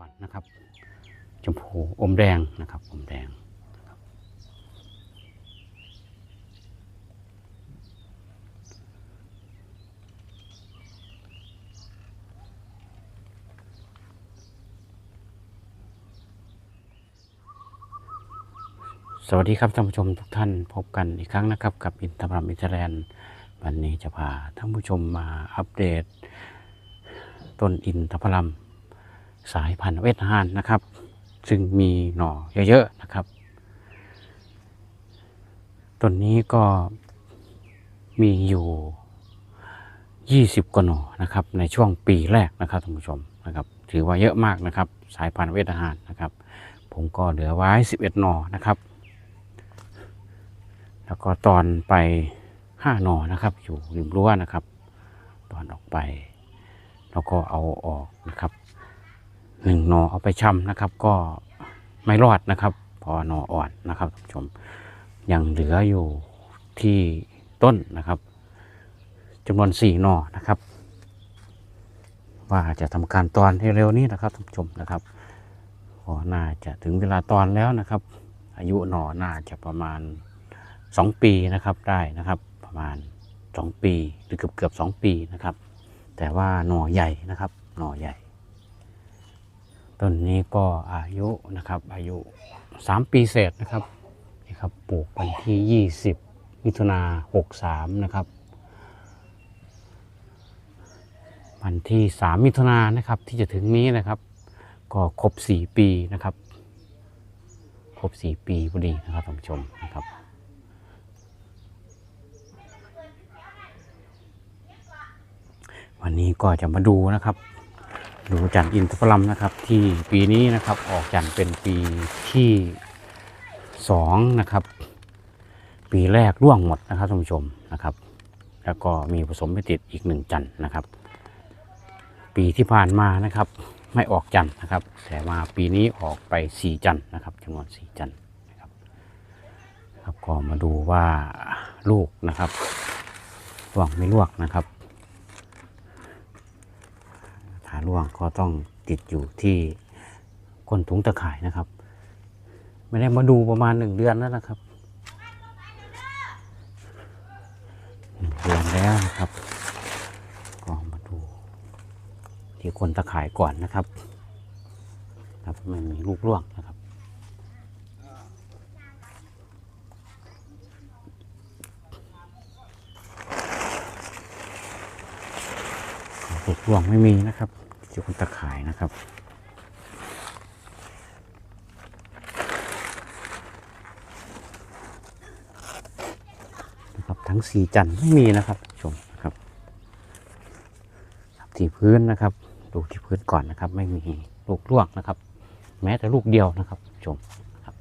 ่อนนะครับ ชมพูอมแดงนะครับอมแดงสวัสดีครับท่านผู้ชมทุกท่านพบกันอีกครั้งนะครับ กับอินทรามอินเทอร์แลนด์วันนี้จะพาท่านผู้ชมมาอัปเดตต้นอินทผลัม สายพันธุ์เวทฮานนะครับ ซึ่งมีหน่อเยอะๆนะครับต้นนี้ก็มีอยู่ 20กว่าหน่อนะครับ ในช่วงปีแรกนะครับท่านผู้ชมนะครับ ถือว่าเยอะมากนะครับ สายพันธุ์เวทฮานนะครับ ผมก็เหลือไว้ 11 หน่อนะครับ แล้วก็ตอนไป 5 หน่อนะครับ อยู่ริมรั้วนะครับ ตอนออกไป แล้วก็เอาออกนะครับ หนึ่งหน่อเอาไปชำนะครับ ก็ไม่รอดนะครับ พอหน่ออ่อนนะครับท่านผู้ชมยังเหลืออยู่ที่ต้นนะครับจำนวนสี่หนอนะครับ ว่าจะทำการตอนให้เร็วนี้นะครับท่านผู้ชมนะครับก็น่าจะถึงเวลาตอนแล้วนะครับ อายุหนอน่าจะประมาณสองปีนะครับได้นะครับ ประมาณสองปีหรือเกือบเกือบสองปีนะครับ แต่ว่าหน่อใหญ่นะครับ หน่อใหญ่ ต้นนี้ก็อายุนะครับอายุสามปีเศษนะครับนี่ครับปลูกวันที่ยี่สิบมิถุนาหกสามนะครับ วันที่สามมิถุนานนะครับที่จะถึงนี้นะครับ ก็ครบสี่ปีนะครับ ครบสี่ปีพอดีนะครับท่านผู้ชมนะครับวันนี้ก็จะมาดูนะครับ ดูจันทร์อินทผลัมนะครับ ที่ปีนี้นะครับออกจันทร์เป็นปีที่สองนะครับ ปีแรกร่วงหมดนะครับท่านผู้ชมนะครับ แล้วก็มีผสมไปติดอีกหนึ่งจันทร์นะครับ ปีที่ผ่านมานะครับ ไม่ออกจันทร์นะครับ แต่มาปีนี้ออกไปสี่จันทร์นะครับจำนวนสี่จันทร์นะครับครับก็มาดูว่าลูกนะครับร่วงไม่ลวกนะครับ ถ้า ร่วงก็ต้องติดอยู่ที่ก้นถุงตะข่ายนะครับ ไม่ได้มาดูประมาณหนึ่งเดือนแล้วนะครับหนึ่งเดือนแล้วนะครับ ก็มาดูที่ก้นตะข่ายก่อนนะครับครับไม่มีลูกร่วงนะครับลูกร่วงไม่มีนะครับ ที่ก้นตะข่ายนะครับนะครับ ทั้งสีจันทร์ไม่มีนะครับชมนะครับที่พื้นนะครับ ดูที่พื้นก่อนนะครับ ไม่มีลูกลวกนะครับ แม้แต่ลูกเดียวนะครับชมนะครับ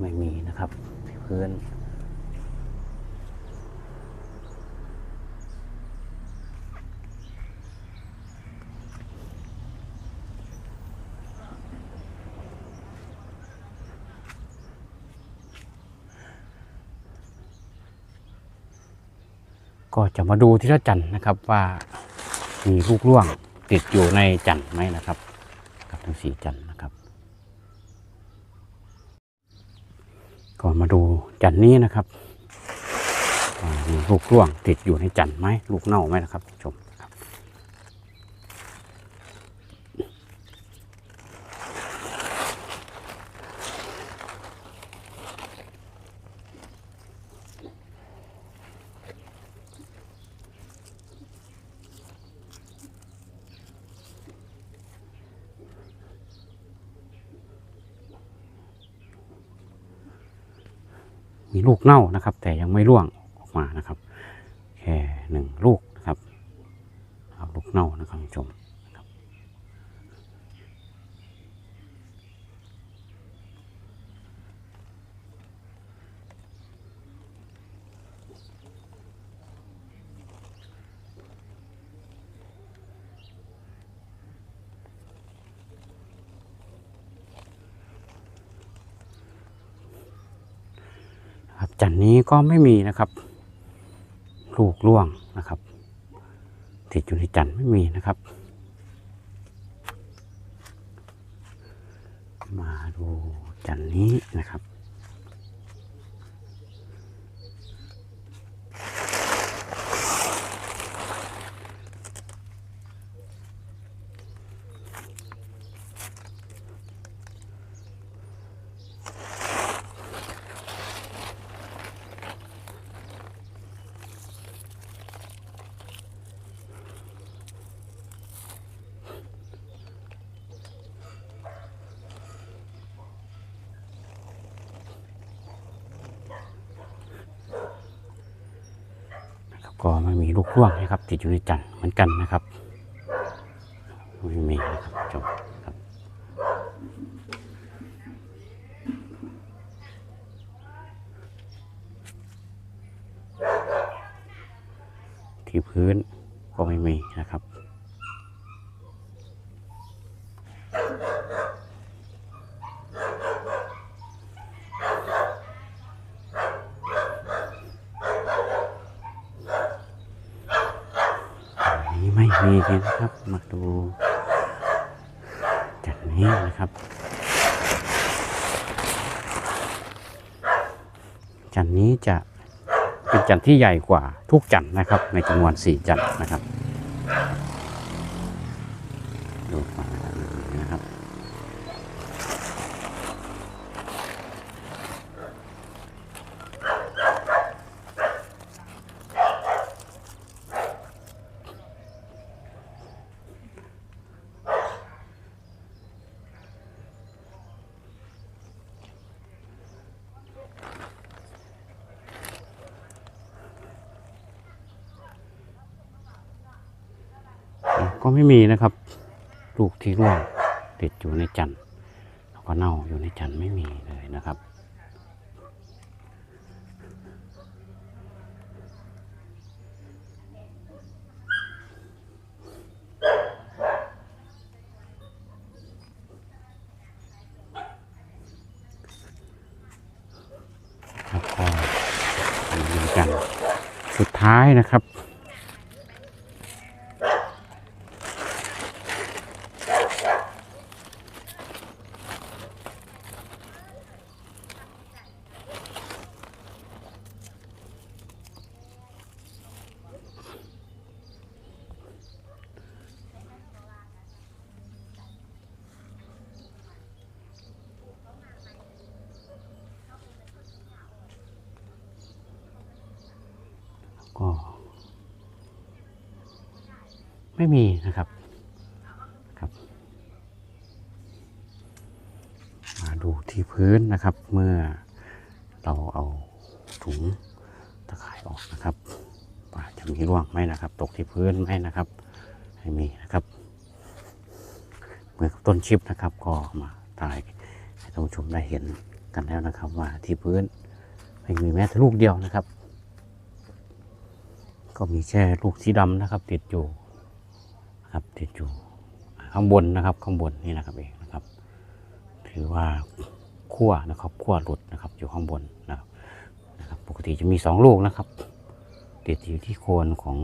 ไม่มีนะครับที่พื้น ก็จะมาดูที่ละจันทร์นะครับว่ามีลูกร่วงติดอยู่ในจันทร์ไหมนะครับ กับทั้งสี่จันทร์นะครับ ก็มาดูจันทร์นี้นะครับมีลูกร่วงติดอยู่ในจันทร์ไหมลูกเน่าไหมนะครับชม เน่านะครับ แต่ยังไม่ร่วงออกมานะครับ แค่หนึ่งลูกนะครับเอาลูกเน่านะครับคุณผู้ชมานนี้ก็ไม่มีนะครับ ลูกร่วงนะครับติดอยู่ในจันทร์ไม่มีนะครับ มาดูจันทร์นี้นะครับ นะครับ ก็ไม่มีลูกร่วงนะครับ ติดอยู่ในจันทร์เหมือนกันนะครับไม่มีนะครับจบครับที่พื้นก็ไม่มีนะครับ อันนี้ไม่มีเลยนะครับ มาดูจัดนี้นะครับ จันนี้จะเป็นจันที่ใหญ่กว่าทุกจันนะครับ ในจำนวนสี่จันนะครับดูฝั่งนี้นะครับ ก็ไม่มีนะครับ ลูกที่ร่วงติดอยู่ในจันทร์แล้วก็เน่าอยู่ในจันทร์ไม่มีเลยนะครับ แล้วก็เหมือนกัน สุดท้ายนะครับ ก็ ไม่มีนะครับครับมาดูที่พื้นนะครับ เมื่อเราเอาถุงตะข่ายออกนะครับว่าจะมีร่วงไหมนะครับ ตกที่พื้นไหมนะครับไม่มีนะครับเมื่อต้นชิปนะครับ ก็มาถ่ายให้ท่านผู้ชมได้เห็นกันแล้วนะครับ ว่าที่พื้นไม่มีแม้แต่ลูกเดียวนะครับ ก็มีแค่ลูกสีดำนะครับ ติดอยู่ ครับติดอยู่ข้างบนนะครับ ข้างบนนี่นะครับเองนะครับ ถือว่าขั้วนะครับขั้วหลุดนะครับ อยู่ข้างบนนะครับนะครับ ปกติจะมีสองลูกนะครับ ติดอยู่ที่โคนของ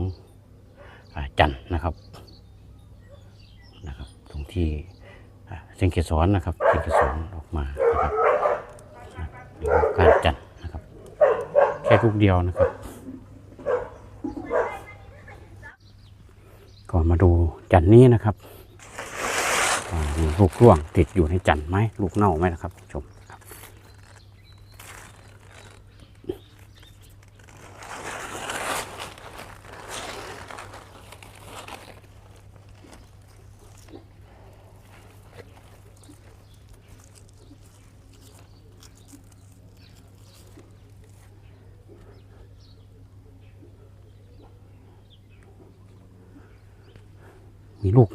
อจันนะครับนะครับ ตรงที่เส้นเกสรนะครับเส้นเกสรออกมานะครับการจันนะครับ แค่ลูกเดียวนะครับ ก่อนมาดูจันนี้นะครับมีลูกร่วงติดอยู่ในจันไหมลูกเน่าไหมนะครับชม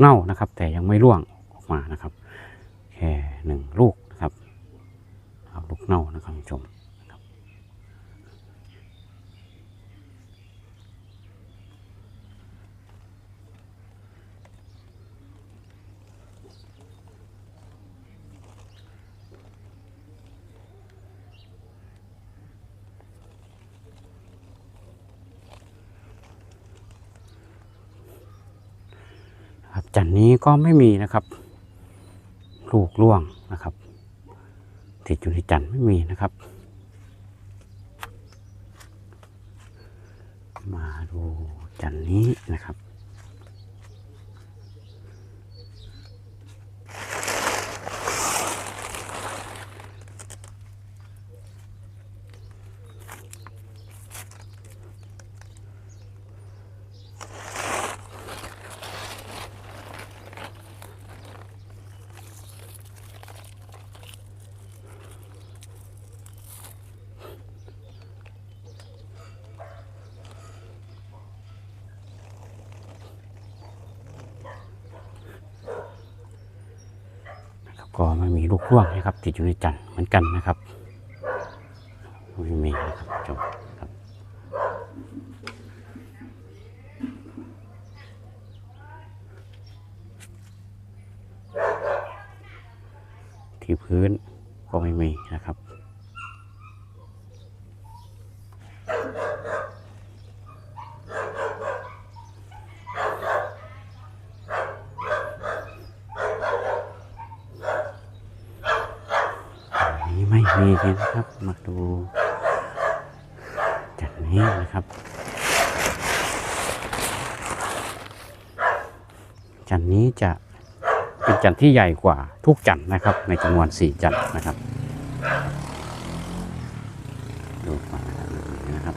เน่านะครับ แต่ยังไม่ร่วง นี้ก็ไม่มีนะครับ ลูกร่วงนะครับ ติดอยู่ในจันไม่มีนะครับ มาดูจันนี้นะครับ มันม่มีลูกร่วงนะครับ ติดอยู่ในจันทร์เหมือนกันนะครับไม่มีนะครับจบครับที่พื้นก็ไม่มีนะครับ อันนี้ไมีเลยนะครับ มาดู จากนี้นะครับจันนี้จะเป็นจันที่ใหญ่กว่าทุกจันนะครับ ในจำนวนสี่จันนะครับ ดูมานะครับ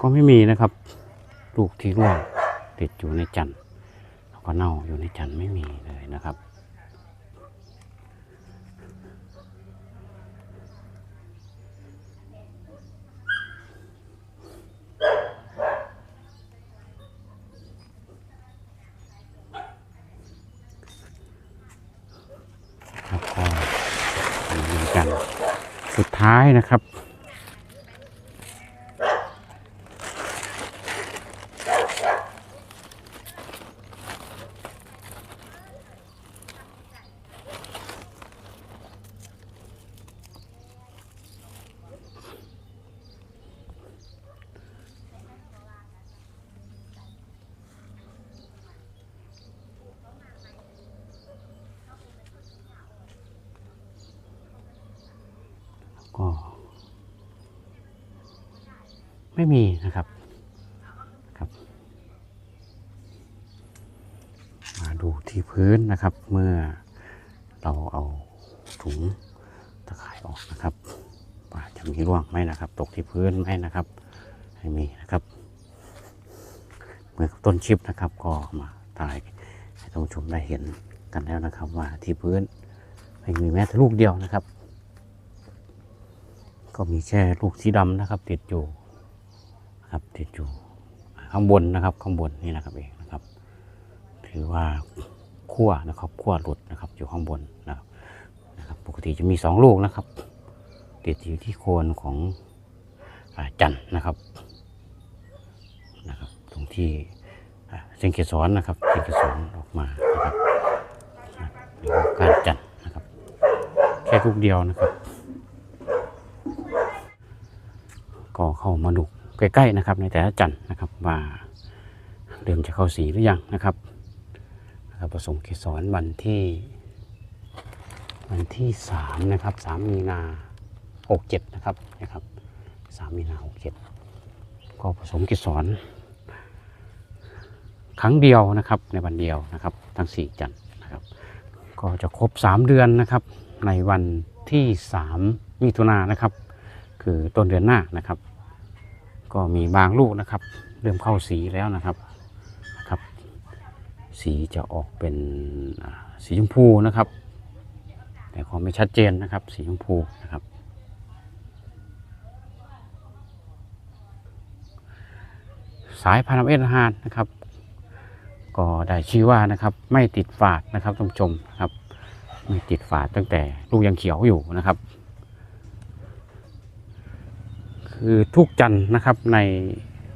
ก็ไม่มีนะครับ ลูกที่ร่วงติดอยู่ในจันทร์แล้วก็เน่าอยู่ในจันทร์ไม่มีเลยนะครับ แล้วก็เหมือนกันสุดท้ายนะครับ ก็ ไม่มีนะครับครับ มาดูที่พื้นนะครับ เมื่อเราเอาถุงตะข่ายออกนะครับว่าจะมีร่วงไหมนะครับ ตกที่พื้นไหมนะครับไม่มีนะครับเมื่อต้นชิปนะครับ ก็มาถ่ายให้ท่านผู้ชมได้เห็นกันแล้วนะครับ ว่าที่พื้นไม่มีแม้แต่ลูกเดียวนะครับ ก็มีแค่ลูกสีดำนะครับ ติดอยู่ ครับติดอยู่ข้างบนนะครับ ข้างบนนี่นะครับเองนะครับ ถือว่าขั้วนะครับขั้วหลุดนะครับ อยู่ข้างบนนะครับนะครับ ปกติจะมีสองลูกนะครับ ติดอยู่ที่โคนของอจันนะครับนะครับ ตรงที่เส้นเกสรนะครับเส้นเกสรออกมานะครับหรือว่าการจันนะครับ แค่ลูกเดียวนะครับ ก็เข้ามาดู ใกล้ๆนะครับ ในแต่ละจันทร์นะครับว่าเริ่มจะเข้าสีหรือยังนะครับนะครับผสมเกสรวันที่ วันที่สามนะครับสามมีนาหกเจ็ดนะครับนะครับสามมีนาหกเจ็ดก็ผสมเกสรครั้งเดียวนะครับในวันเดียวนะครับทั้งสี่จันทร์นะครับ ก็จะครบสามเดือนนะครับ ในวันที่สามมิถุนายนนะครับ คือต้นเดือนหน้านะครับ ก็มีบางลูกนะครับ เริ่มเข้าสีแล้วนะครับนะครับ สีจะออกเป็นสีชมพูนะครับ แต่ก็ไม่ชัดเจนนะครับ สีชมพูนะครับ สายพันธุ์เอสฮานนะครับ ก็ได้ชื่อว่านะครับไม่ติดฝาดนะครับท่านผู้ชมนะครับไม่ติดฝาดตั้งแต่ลูกยังเขียวอยู่นะครับ คือทุกจันนะครับใน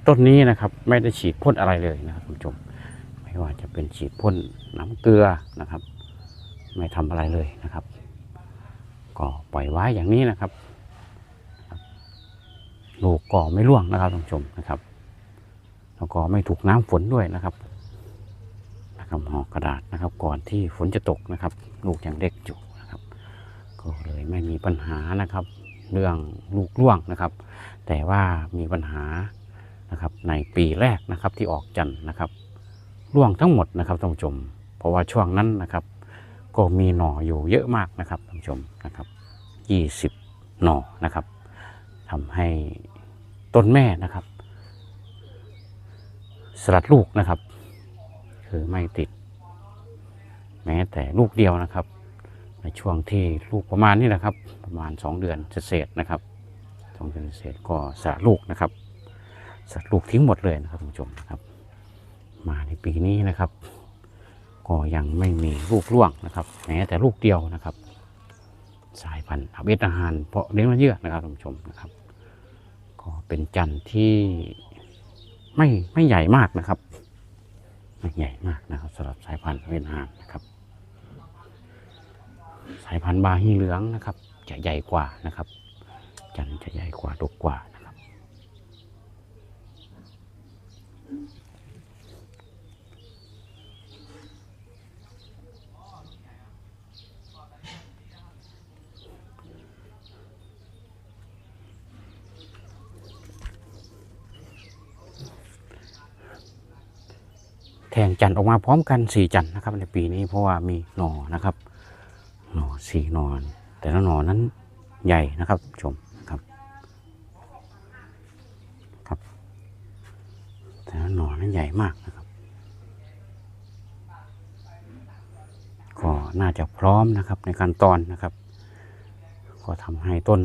ต้นนี้นะครับไม่ได้ฉีดพ่นอะไรเลยนะครับคุณผู้ชม ไม่ว่าจะเป็นฉีดพ่นน้ำเกลือนะครับ ไม่ทำอะไรเลยนะครับ ก็ปล่อยไว้อย่างนี้นะครับลูกก็ไม่ร่วงนะครับท่านผู้ชมนะครับ แล้วก็ไม่ถูกน้ำฝนด้วยนะครับนะครับห่อกระดาษนะครับก่อนที่ฝนจะตกนะครับ ลูกยังเด็กอยู่นะครับ ก็เลยไม่มีปัญหานะครับ เรื่องลูกร่วงนะครับ แต่ว่ามีปัญหานะครับในปีแรกนะครับที่ออกจันทร์นะครับร่วงทั้งหมดนะครับท่านผู้ชม เพราะว่าช่วงนั้นนะครับ ก็มีหน่ออยู่เยอะมากนะครับท่านผู้ชมนะครับยี่สิบหน่อนะครับทำให้ต้นแม่นะครับ สลัดลูกนะครับ คือไม่ติด แม้แต่ลูกเดียวนะครับ ในช่วงที่ลูกประมาณนี้นะครับ ประมาณ 2 เดือนเศษนะครับ องเดือนเศษก็สลัดลูกนะครับสลัดลูกทิ้งหมดเลยนะครับท่านผู้ชมนะครับ มาในปีนี้นะครับ ก็ยังไม่มีลูกร่วงนะครับแม้แต่ลูกเดียวนะครับ สายพันธุ์อาเบสอาหารเพาะเลี้ยงมาเยื่อนะครับท่านผู้ชมนะครับ ก็เป็นจันทร์ที่ไม่ไม่ใหญ่มากนะครับไม่ใหญ่มากนะครับสำหรับสายพันธุ์อาเบสอาหารนะครับ สายพันธุ์บาฮีเหลืองนะครับ จะใหญ่กว่านะครับ จันทร์จะใหญ่กว่าดกกว่านะครับ แทงจันทร์ออกมาพร้อมกันสี่จันทร์นะครับ ในปีนี้เพราะว่ามีหน่อนะครับ หน่อสี่หนอนแต่ละหน่อนั้นใหญ่นะครับชมนะครับครับ แต่หน่อนั้นใหญ่มากนะครับ ก็น่าจะพร้อมนะครับในการตอนนะครับ ก็ทำให้ต้น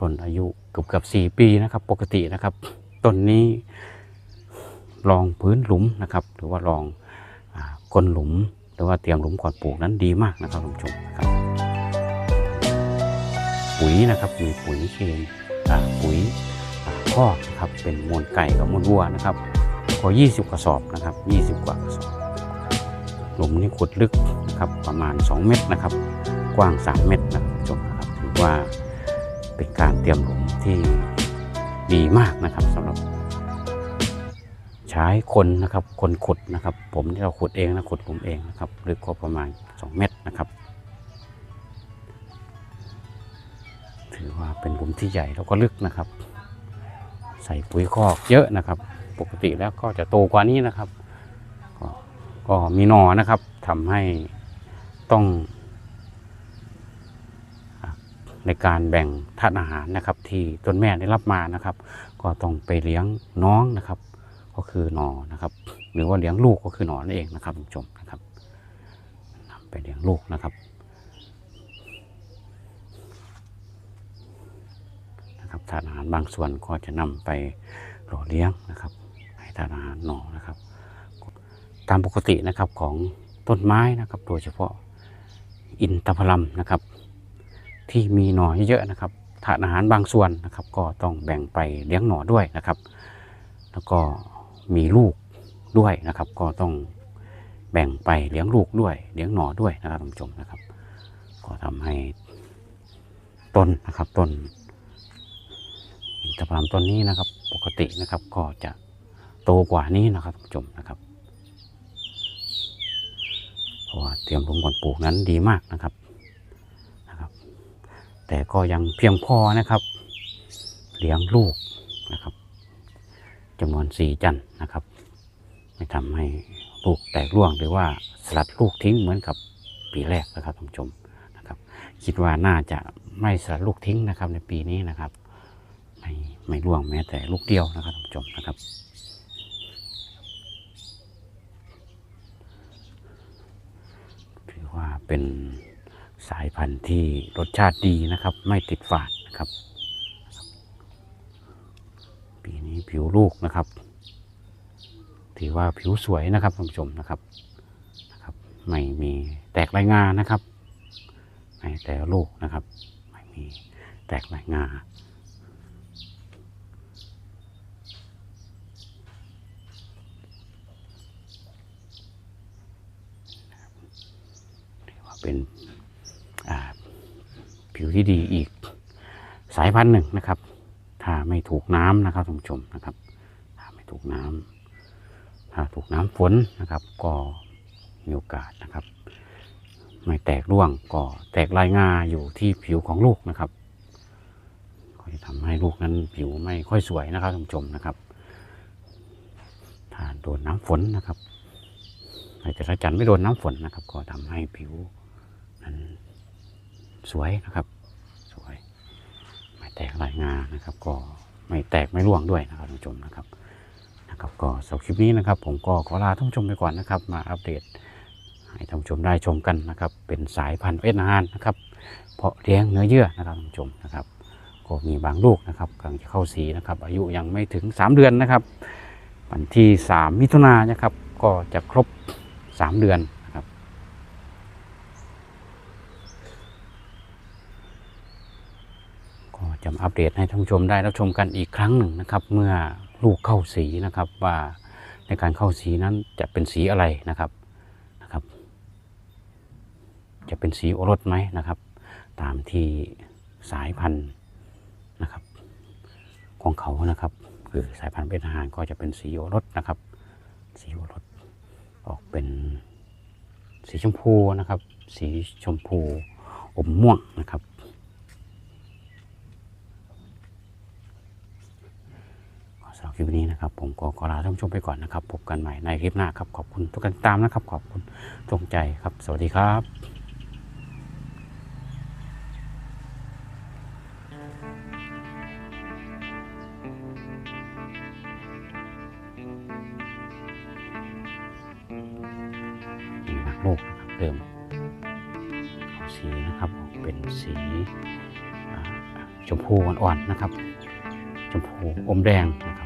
ต้นอายุเกือบเกือบสี่ปีนะครับ ปกตินะครับ ต้นนี้ลองพื้นหลุมนะครับ หรือว่าลองอากลหลุม หรือว่าเตรียมหลุมก่อนปลูกนั้นดีมากนะครับท่านผู้ชมนะครับปุ๋ยนะครับมีปุ๋ยเคมอ่าปุ๋ย คอกนะครับเป็นมูลไก่กับมูลวัวนะครับก็20 กระสอบนะครับ 20 กว่ากระสอบหลุมนี้ขุดลึกนะครับประมาณ 2 เมตรนะครับ กว้าง 3 เมตรนะครับท่านผู้ชมนะครับถือว่าเป็นการเตรียมหลุมที่ดีมากนะครับสำหรับ ใช้คนนะครับ คนขุดนะครับ ผมที่เราขุดเองนะขุดผมเองนะครับลึกก็ประมาณ 2 เมตรนะครับถือว่าเป็นหลุมที่ใหญ่แล้วก็ลึกนะครับ ใส่ปุ๋ยคอกเยอะนะครับ ปกติแล้วก็จะโตกว่านี้นะครับ ก็ก็มีหนอนะครับทำให้ต้อง ในการแบ่งธาตุอาหารนะครับ ที่ต้นแม่ได้รับมานะครับ ก็ต้องไปเลี้ยงน้องนะครับ ก็คือหนอนะครับ หรือว่าเลี้ยงลูกก็คือหนอนั่นเองนะครับคุณผู้ชมนะครับนำไปเลี้ยงลูกนะครับ นะครับทานอาหารบางส่วนก็จะนำไปหล่อเลี้ยงนะครับ ให้ทานอาหารหนอนะครับ ตามปกตินะครับของต้นไม้นะครับ โดยเฉพาะอินทผลัมนะครับ ที่มีหน่อเยอะนะครับทานอาหารบางส่วนนะครับ ก็ต้องแบ่งไปเลี้ยงหน่อด้วยนะครับ แล้วก็มีลูกด้วยนะครับ ก็ต้องแบ่งไปเลี้ยงลูกด้วย เลี้ยงหน่อด้วยนะครับท่านผู้ชมนะครับ ก็ทำให้ต้นนะครับต้น อินทผลัมต้นนี้นะครับ ปกตินะครับก็จะโตกว่านี้นะครับท่านผู้ชมนะครับเพราะว่าเตรียมลงก่อนปลูกนั้นดีมากนะครับนะครับ แต่ก็ยังเพียงพอนะครับ เลี้ยงลูกนะครับจำนวนสี่จันนะครับ ไม่ทำให้ลูกแตกร่วงหรือว่าสลัดลูกทิ้งเหมือนกับปีแรกนะครับท่านผู้ชมนะครับ คิดว่าน่าจะไม่สลัดลูกทิ้งนะครับในปีนี้นะครับ ไม่ไม่ร่วงแม้แต่ลูกเดียวนะครับท่านผู้ชมนะครับถือว่าเป็นสายพันธุ์ที่รสชาติดีนะครับ ไม่ติดฝาดนะครับ ปีนี้ผิวลูกนะครับ ถือว่าผิวสวยนะครับท่านผู้ชมนะครับนะครับ ไม่มีแตกรายงานะครับไม่แต่ลูกนะครับ ไม่มีแตกรายงา ถือว่า เป็นผิวที่ดีอีกสายพันธุ์หนึ่งนะครับ ถ้าไม่ถูกน้ำนะครับท่านผู้ชมนะครับ ถ้าไม่ถูกน้ำถ้าถูกน้ำฝนนะครับ ก็มีโอกาสนะครับ ไม่แตกร่วงก็แตกลายงาอยู่ที่ผิวของลูกนะครับ ก็จะทำให้ลูกนั้นผิวไม่ค่อยสวยนะครับท่านผู้ชมนะครับถ้าโดนน้ำฝนนะครับแต่ถ้าจันทร์ไม่โดนน้ำฝนนะครับ ก็ทำให้ผิว สวยนะครับ สวย ไม่แตกลายงานะครับ ก็ไม่แตกไม่ร่วงด้วยนะครับท่านผู้ชมนะครับนะครับ ก็สำหรับคลิปนี้นะครับ ผมก็ขอลาท่านผู้ชมไปก่อนนะครับ มาอัปเดตให้ท่านผู้ชมได้ชมกันนะครับ เป็นสายพันธุ์เวียดนามนะครับ เพาะเลี้ยงเนื้อเยื่อนะครับท่านผู้ชมนะครับ ก็มีบางลูกนะครับกำลังจะเข้าสีนะครับ อายุยังไม่ถึง 3 เดือนนะครับ วันที่ 3 มิถุนายนนะครับ ก็จะครบ 3 เดือนนะครับ ก็ จะมาอัปเดตให้ท่านผู้ชมได้รับชมกันอีกครั้งหนึ่งนะครับ เมื่อลูกเข้าสีนะครับว่าในการเข้าสีนั้นจะเป็นสีอะไรนะครับนะครับ จะเป็นสีโอรสไหมนะครับ ตามที่สายพันธุ์นะครับ ของเขานะครับคือสายพันธุ์เป็นอาหารก็จะเป็นสีโอรสนะครับสีโอรสออกเป็นสีชมพูนะครับ สีชมพูอมม่วงนะครับ ก็สำหรับ คลิปนี้นะครับ ผมก็ขอลาท่านผู้ชมไปก่อนนะครับ พบกันใหม่ในคลิปหน้าครับ ขอบคุณทุกการติดตามนะครับ ขอบคุณตรงใจครับ สวัสดีครับมีหมากโลกนะครับเริ่มเอาสีนะครับออกเป็นสีอ่าชมพูอ่อนๆนะครับ ชมพูอมแดงนะครับ